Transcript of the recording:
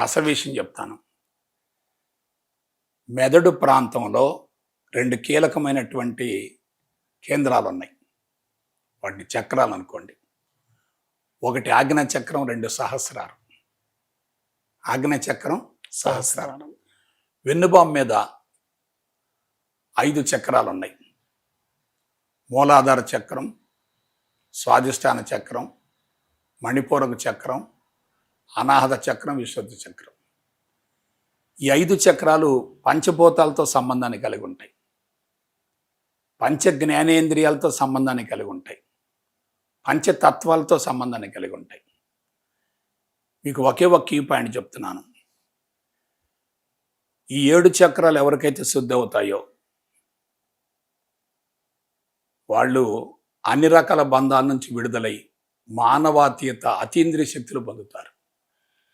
అసలు విషయం చెప్తాను. మెదడు ప్రాంతంలో రెండు కీలకమైనటువంటి కేంద్రాలు ఉన్నాయి వాటిని చక్రాలు అనుకోండి. ఒకటి ఆగ్నేయ చక్రం రెండు సహస్రారం ఆగ్నేయ చక్రం సహస్రారం వెన్నుబాం మీద ఐదు చక్రాలు ఉన్నాయి మూలాధార చక్రం స్వాధిష్టాన చక్రం మణిపూరక చక్రం అనాహత చక్రం విశుద్ధ చక్రం. ఈ ఐదు చక్రాలు పంచభూతాలతో సంబంధాన్ని కలిగి ఉంటాయి. పంచ జ్ఞానేంద్రియాలతో సంబంధాన్ని కలిగి ఉంటాయి. పంచతత్వాలతో సంబంధాన్ని కలిగి ఉంటాయి. మీకు ఒకే ఒక కీ పాయింట్ చెప్తున్నాను. ఈ ఏడు చక్రాలు ఎవరికైతే శుద్ధి అవుతాయో వాళ్ళు అన్ని రకాల బంధాల నుంచి విడుదలై మానవాతీయత అతీంద్రియ శక్తులు పొందుతారు.